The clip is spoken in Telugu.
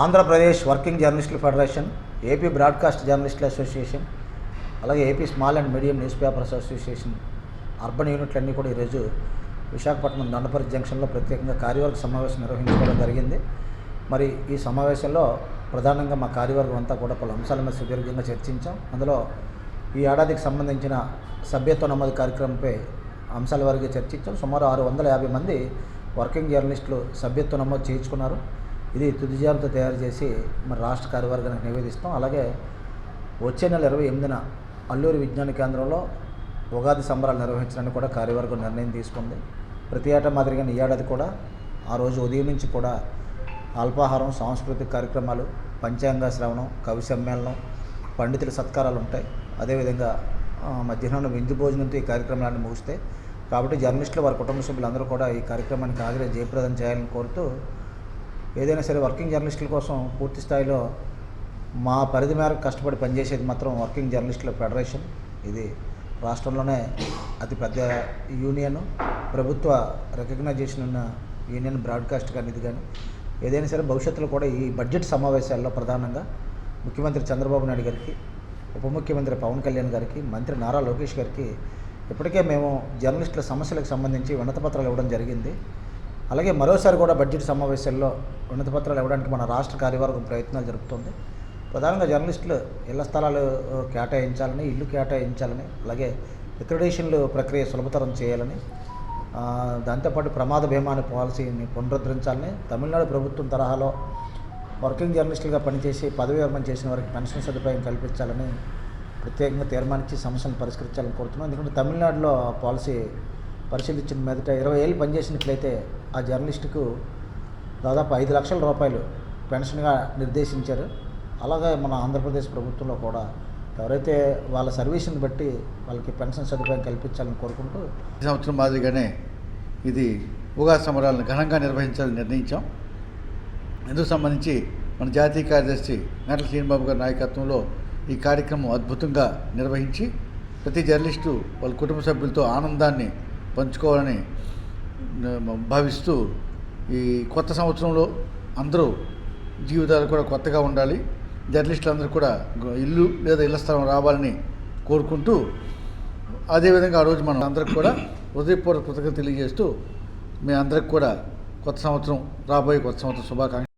ఆంధ్రప్రదేశ్ వర్కింగ్ జర్నలిస్టుల ఫెడరేషన్ ఏపీ బ్రాడ్కాస్ట్ జర్నలిస్టుల అసోసియేషన్ అలాగే AP small and medium newspapers association urban యూనిట్లన్నీ కూడా ఈరోజు విశాఖపట్నం దండపరి జంక్షన్లో ప్రత్యేకంగా కార్యవర్గ సమావేశం నిర్వహించుకోవడం జరిగింది. మరి ఈ సమావేశంలో ప్రధానంగా మా కార్యవర్గం అంతా కూడా పలు అంశాల మీద సుదీర్ఘంగా చర్చించాం. అందులో ఈ ఏడాదికి సంబంధించిన సభ్యత్వ నమోదు కార్యక్రమంపై అంశాల వారిగా చర్చించాం. సుమారు ఆరు వందల యాభై మంది వర్కింగ్ జర్నలిస్టులు సభ్యత్వ నమోదు చేయించుకున్నారు. ఇది తుది జాబితా తయారు చేసి మన రాష్ట్ర కార్యవర్గానికి నివేదిస్తాం. అలాగే వచ్చే నెల ఇరవై ఎనిమిదిన అల్లూరి విజ్ఞాన కేంద్రంలో ఉగాది సంబరాలు నిర్వహించడానికి కూడా కార్యవర్గం నిర్ణయం తీసుకుంది. ప్రతి ఏటా మాదిరిగా ఈ ఏడాది కూడా ఆ రోజు ఉదయం నుంచి కూడా అల్పాహారం సాంస్కృతిక కార్యక్రమాలు పంచాంగ శ్రవణం కవి సమ్మేళనం పండితుల సత్కారాలు ఉంటాయి. అదేవిధంగా మధ్యాహ్నం విందు భోజనంతో ఈ కార్యక్రమాలన్నీ ముగిస్తాయి. కాబట్టి జర్నలిస్టులు వారి కుటుంబ సభ్యులందరూ కూడా ఈ కార్యక్రమానికి హాజరై జయప్రదం చేయాలని కోరుతూ ఏదైనా సరే వర్కింగ్ జర్నలిస్టుల కోసం పూర్తి స్థాయిలో మా పరిధి మేరకు కష్టపడి పనిచేసేది మాత్రం వర్కింగ్ జర్నలిస్టుల ఫెడరేషన్. ఇది రాష్ట్రంలోనే అతిపెద్ద యూనియన్. ప్రభుత్వ రికగ్నైజేషన్ ఉన్న యూనియన్ బ్రాడ్కాస్ట్ కానీ ఇది కానీ ఏదైనా సరే భవిష్యత్తులో కూడా ఈ బడ్జెట్ సమావేశాల్లో ప్రధానంగా ముఖ్యమంత్రి చంద్రబాబు నాయుడు గారికి ఉప ముఖ్యమంత్రి పవన్ కళ్యాణ్ గారికి మంత్రి నారా లోకేష్ గారికి ఇప్పటికే మేము జర్నలిస్టుల సమస్యలకు సంబంధించి వినతపత్రాలు ఇవ్వడం జరిగింది. అలాగే మరోసారి కూడా బడ్జెట్ సమావేశాల్లో వినతిపత్రాలు ఇవ్వడానికి మన రాష్ట్ర కార్యవర్గం ప్రయత్నాలు జరుపుతుంది. ప్రధానంగా జర్నలిస్టులు ఇళ్ళ స్థలాలు కేటాయించాలని ఇల్లు కేటాయించాలని అలాగే రిక్రడేషన్లు ప్రక్రియ సులభతరం చేయాలని దాంతోపాటు ప్రమాద భీమా అనే పాలసీని పునరుద్ధరించాలని తమిళనాడు ప్రభుత్వం తరహాలో వర్కింగ్ జర్నలిస్టులుగా పనిచేసి పదవి విరమణ చేసిన వారికి పెన్షన్ సదుపాయం కల్పించాలని ప్రత్యేకంగా తీర్మానించి సమస్యను పరిష్కరించాలని కోరుతున్నాం. ఎందుకంటే తమిళనాడులో పాలసీ పరిశీలించిన మీదట ఇరవై ఏళ్ళు పనిచేసినట్లయితే ఆ జర్నలిస్టుకు దాదాపు ఐదు లక్షల రూపాయలు పెన్షన్గా నిర్దేశించారు. అలాగే మన ఆంధ్రప్రదేశ్ ప్రభుత్వంలో కూడా ఎవరైతే వాళ్ళ సర్వీస్ని బట్టి వాళ్ళకి పెన్షన్ సదుపాయం కల్పించాలని కోరుకుంటూ ఈ సంవత్సరం మాదిరిగానే ఇది ఉగాది సంబరాలను ఘనంగా నిర్వహించాలని నిర్ణయించాం. ఇందుకు సంబంధించి మన జాతీయ కార్యదర్శి నటల శ్రీనిబాబు గారి నాయకత్వంలో ఈ కార్యక్రమం అద్భుతంగా నిర్వహించి ప్రతి జర్నలిస్టు వాళ్ళ కుటుంబ సభ్యులతో ఆనందాన్ని పంచుకోవాలని భావిస్తూ ఈ కొత్త సంవత్సరంలో అందరూ జీవితాలు కూడా కొత్తగా ఉండాలి. జర్నలిస్టులందరూ కూడా ఇల్లు లేదా ఇళ్ళ స్థలం రావాలని కోరుకుంటూ అదేవిధంగా ఆ రోజు మనం అందరికి కూడా హృదయపూర్వక కృతజ్ఞత తెలియజేస్తూ మీ అందరికి కూడా కొత్త సంవత్సరం రాబోయే కొత్త సంవత్సరం శుభాకాంక్ష